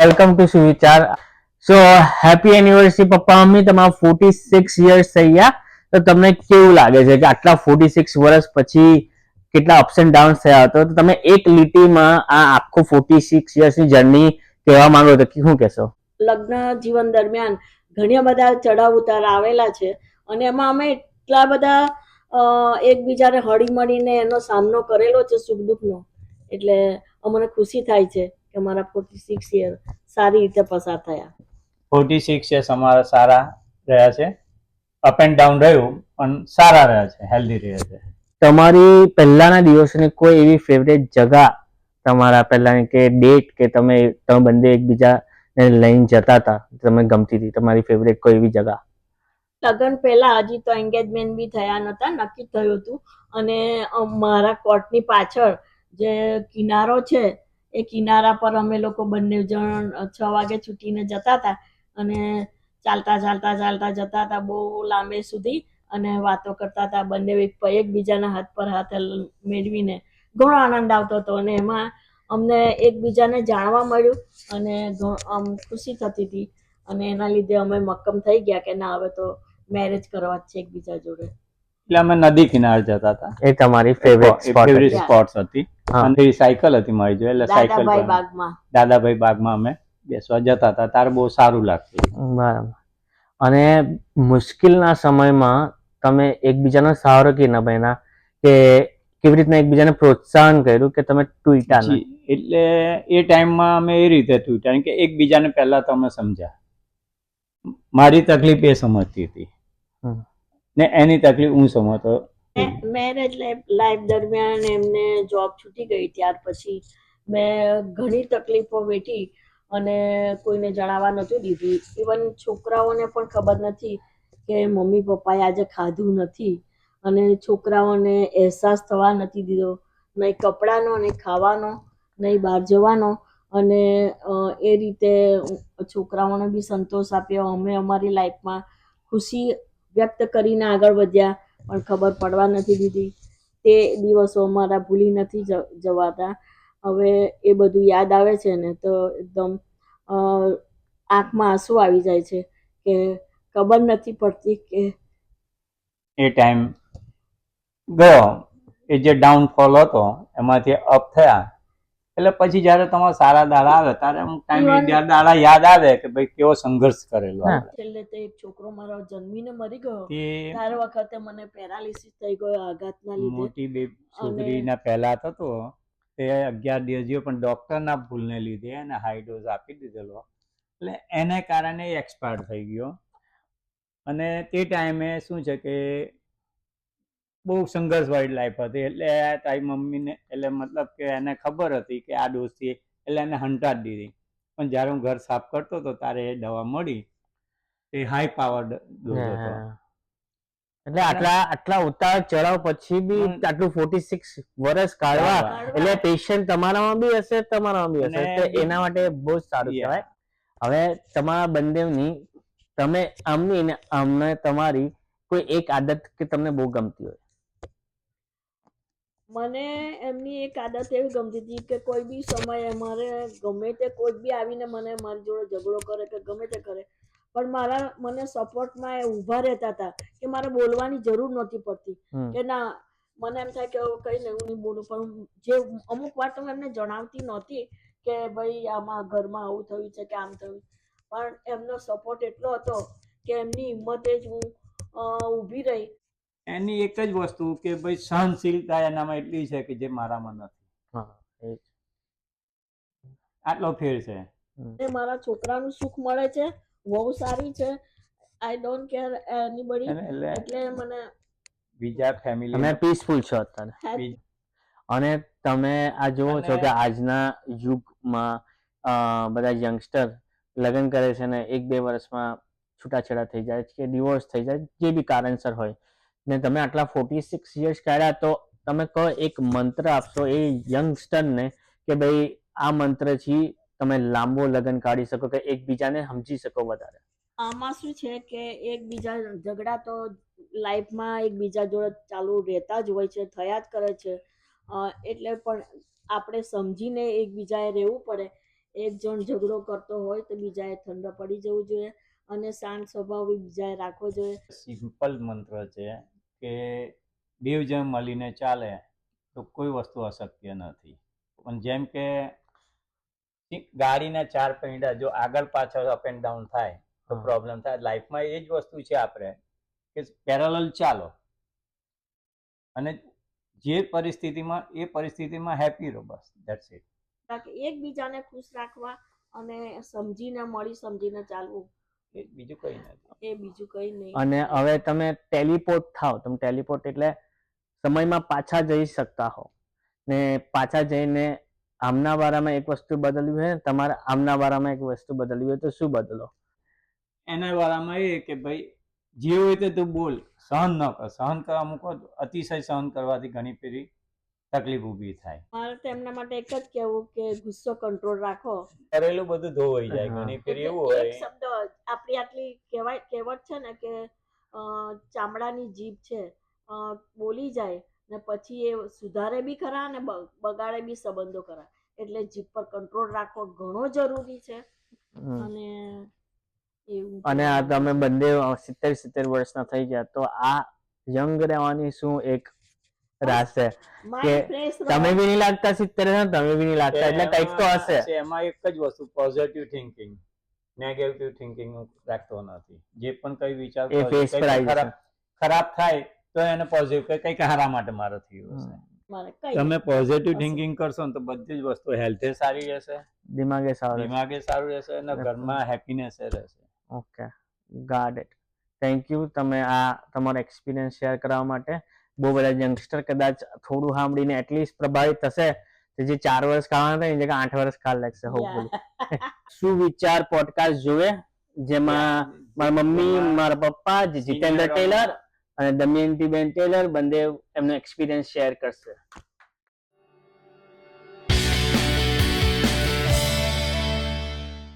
Welcome to સુવિચાર so happy anniversary પપ્પા, મમ્મી. તમારા ફોર્ટી સિક્સ યર્સ થઈ ગયા. તો તમને કેવું લાગે છે કે આટલા ફોર્ટી સિક્સ વર્ષ પછી કેટલા અપ્સ એન્ડ ડાઉન થયા હતો? તો તમે એક લીટીમાં આ આખો ફોર્ટી સિક્સ યર્સની જર્ની કહેવા માંગો તો શું કહેશો? લગ્ન જીવન દરમિયાન ઘણા બધા ચડાવ ઉતાર આવેલા છે અને એમાં અમે એટલા બધા એકબીજાને હળી મળીને એનો સામનો કરેલો છે સુખ દુઃખનો. એટલે અમને ખુશી થાય છે. કે અમારા ફોર્ટી સિક્સ યર સારી રીતે પસાર થયા. ફોર્ટી સિક્સ યર્સ અમારા સારા રહ્યા છે. અપ એન્ડ ડાઉન રહ્યું પણ સારા રહ્યા છે હેલ્ધી રહ્યા છે. તમારી પહેલાના દિવસની કોઈ એવી ફેવરેટ જગા તમારા પહેલાની કે ડેટ કે તમે તમે બંને એકબીજાને લઈને જતા હતા તમને ગમતી હતી તમારી ફેવરેટ કોઈ એવી જગા? લગ્ન પહેલા હજી તો એન્ગેજમેન્ટ બી થયા નહોતા નક્કી થયું હતું. અને મારા કોર્ટની પાછળ જે કિનારો છે એ કિનારા પર અમે લોકો બંને જણ છ વાગે છૂટીને જતા હતા અને ચાલતા ચાલતા ચાલતા જતા હતા બહુ લાંબે સુધી અને વાતો કરતા હતા બંને એક એકબીજાના હાથ પર હાથ મેળવીને. ઘણો આનંદ આવતો હતો અને એમાં અમને એકબીજાને જાણવા મળ્યું અને આમ ખુશી થતી હતી અને એના લીધે અમે મક્કમ થઈ ગયા કે ના, હવે તો મેરેજ કરવા જ છે એકબીજા જોડે. એટલે અમે નદી કિનારે જતા હતા. એ તમારી ફેવરેટ સ્પોટ ફેવરિટ હતી. હતી. અને સાયકલ હતી મારી જોડે એટલે સાયકલ દાદાભાઈ બાગમાં. અમે બેસવા જતા હતા. તારે બહુ સારું લાગતું બરાબર. અને મુશ્કેલના સમયમાં તમે એકબીજાનો સહારો કે ના બન્યા કે કેવી રીતના એકબીજાને પ્રોત્સાહન કર્યું કે તમે ટૂટા જી, એટલે એ ટાઈમમાં અમે એ રીતે તૂટ્યા કે એકબીજાને પહેલા તમે સમજ્યા. મારી તકલીફ એ સમજતી હતી. ને એની તકલીફ હું સમજતો. મેરેજ લાઈફ દરમિયાન એમને જોબ છૂટી ગઈ ત્યાર પછી. મેં ઘણી તકલીફો વેઠી અને કોઈને જણાવવા નહોતું દીધું. ઇવન છોકરાઓને પણ ખબર નથી કે મમ્મી પપ્પાએ આજે ખાધું નથી અને છોકરાઓને અહેસાસ થવા નથી દીધો. નહીં કપડાનો, નહીં ખાવાનો, નહીં બહાર જવાનો અને એ રીતે છોકરાઓને બી સંતોષ આપ્યો. અમે અમારી લાઈફમાં ખુશી વ્યક્ત કરીને આગળ વધ્યા, પણ ખબર પડવા નથી દીધી. તે દિવસો અમારા ભૂલી નથી જવાતા. હવે એ બધું યાદ આવે છે ને, તો એકદમ આંખમાં આંસુ આવી જાય છે કે ખબર નથી પડતી કે એ ટાઈમ ગયો. એ જે ડાઉનફોલ હતો, એમાંથી અપ થયા. એટલે પછી જયારે તમારા સારા દાડા આવે ત્યારે અમુક ટાઈમ જીવન- દાડા યાદ આવે કે ભાઈ કેવો સંઘર્ષ કરેલો એટલે તો એક છોકરો મારો જન્મીને મરી ગયો. ત્યારે વખતે મને પેરાલિસિસ થઈ ગયો આઘાતના લીધે. મોટી બે છોકરીના પહેલા થતો તે અગિયાર દિવસ ડોક્ટર પણ ડોક્ટરના ભૂલને લીધે એને હાઈ ડોઝ આપી દીધેલો. એટલે એને કારણે એક્સપાયર થઈ ગયો. અને તે ટાઈમે શું છે કે બહુ સંઘર્ષવાળી લાઈફ હતી. એટલે તારી મમ્મીને એટલે મતલબ કે એને ખબર હતી કે આ ડોઝથી એટલે એને હંટાડી દીધી. પણ જ્યારે હું ઘર સાફ કરતો હતો ત્યારે એ દવા મળી. એ હાઈ પાવર ડોઝ હતો. એટલે આટલા આટલા ઉતાર ચડાવ પછી બી આટલું ફોર્ટી સિક્સ વર્ષ કાઢવા. એટલે પેશન્ટ તમારામાં બી હશે તમારામાં બી હશે. એના માટે બહુ જ સારું. કહેવાય. હવે તમારા બંનેની તમે આમની ને અમને તમારી કોઈ એક આદત કે તમને બહુ ગમતી હોય? મને એમની એક આદત એવી ગમતી હતી કે કોઈ બી સમયે અમારે ગમે તે કોઈ બી આવીને મને મારી જોડે ઝઘડો કરે કે ગમે તે કરે પણ મારા મને સપોર્ટમાં એ ઊભા રહેતા હતા કે મારે બોલવાની જરૂર નહોતી પડતી. કે ના મને એમ થાય કે કઈ નહીં હું નહીં બોલું પણ જે અમુક વાત હું એમને જણાવતી નહોતી કે ભાઈ આમાં ઘરમાં આવું થયું છે કે આમ થયું. પણ એમનો સપોર્ટ એટલો હતો કે એમની હિંમતે જ હું ઊભી રહી. એની એક જ વસ્તુ કે ભાઈ સહનશીલતા એનામાં એટલી છે કે જે મારામાં નથી. હા એ જ. આટલો ફેર છે. અને મારા છોકરાનું સુખ મળે છે બહુ સારી છે આઈ ડોન્ટ કેર એનીબડી એટલે મને બીજા ફેમિલી તમે પીસફુલ છો અત્યારે. અને તમે આ જુઓ છો કે આજના યુગમાં બધા યંગસ્ટર લગ્ન કરે છે ને એક બે વર્ષમાં છૂટાછેડા થઈ જાય કે ડિવોર્સ થઈ જાય જે બી કારણસર હોય. ને તમે આટલા ફોર્ટી સિક્સ યર્સ કાઢ્યા તો તમે કહો એક મંત્ર આપશો એ યંગસ્ટરને કે ભાઈ આ મંત્રથી તમે લાંબો લગ્ન કાઢી શકો કે એકબીજાને સમજી શકો વધારે? આમાં શું છે કે એકબીજા ઝઘડા તો લાઈફમાં એકબીજા જોડે ચાલુ રહેતા જ હોય છે થયા જ કરે છે. એટલે પણ આપણે સમજીને એકબીજાએ રહેવું પડે. એક જણ ઝઘડો કરતો હોય તો બીજાએ ઠંડ પડી જવું જોઈએ અને શાંત સ્વભાવ એકબીજાએ બીજાએ રાખવો જોઈએ. સિમ્પલ મંત્ર છે. કે બેવ જેમ મળીને ચાલે તો કોઈ વસ્તુ અશક્ય નથી. પણ જેમ કે ગાડીના ચાર પૈંડા જો આગળ પાછળ અપ એન્ડ ડાઉન થાય તો પ્રોબ્લેમ થાય. લાઈફમાં એ જ વસ્તુ છે આપણે કે પેરેલલ ચાલો. અને જે પરિસ્થિતિમાં એ પરિસ્થિતિમાં હેપી રહો બસ ધેટ્સ ઇટ એકબીજાને ખુશ રાખવા અને સમજીને મળી સમજીને ચાલવું. એ બીજું કંઈ નથી. એ બીજું કઈ નહીં. અને હવે તમે ટેલિપોર્ટ થાવ તમે ટેલિપોર્ટ એટલે સમયમાં પાછા જઈ શકતા હો ને પાછા જઈને આમના વારામાં એક વસ્તુ બદલવી હોય તમારે આમના વારામાં એક વસ્તુ બદલવી હોય તો શું બદલો? એના વાળામાં એ કે ભાઈ જે હોય તે તું બોલ. સહન ન કર. સહન કરવા મૂકો અતિશય સહન કરવાથી ઘણી પેલી તકલીફ ઊભી થાય. મારે તો એમના માટે એક જ કહેવું કે ગુસ્સો કંટ્રોલ રાખો. કરેલું બધું ધોવાઈ જાય. ઘણી ફેર એવું હોય. એક શબ્દ આપણી આટલી કહેવાય કહેવત છે ને કે ચામડાની જીભ છે બોલી જાય ને પછી એ સુધારે બી ખરા અને બગાડે બી સંબંધો ખરા. એટલે જીભ પર કંટ્રોલ રાખવો ઘણો જરૂરી છે. અને અને આ તમે બંને સિત્તેર સિત્તેર વર્ષના થઈ ગયા તો આ યંગ રહેવાની શું એક રાસ છે કે તમે બી નહીં લાગતા સિત્તેર ને તમે બી નહીં લાગતા. એટલે કંઈક તો હશે. એમાં એક જ વસ્તુ પોઝિટિવ થિંકિંગ નેગેટિવ થિંકિંગ રાખતો નથી. જે પણ કઈ વિચાર ખરાબ ખરાબ થાય તો એને પોઝિટિવ કે કંઈક હારા માટે મારો થયું હશે. તમે પોઝિટિવ થિંકિંગ કરશો ને તો બધી જ વસ્તુ હેલ્થે સારી રહેશે. દિમાગે સારું દિમાગે સારું રહેશે અને અને ઘરમાં હેપીનેસ રહેશે. Okay. Got it thank you તમે આ તમારો એક્સપિરિયન્સ શેર કરવા માટે. બહુ બધા યંગસ્ટર કદાચ થોડું સાંભળીને એટલીસ્ટ પ્રભાવિત થશે કે જે ચાર વર્ષ ખાવાના થાય જગ્યા આઠ વર્ષ ખાવા લાગશે હોપફુલી સુવિચાર પોડકાસ્ટ જોવે? જેમાં મારા મમ્મી મારા પપ્પા જીતેન્દ્ર ટેલર અને દમયંતી બેન ટેલર બંને એમનો એક્સપિરિયન્સ શેર કરશે.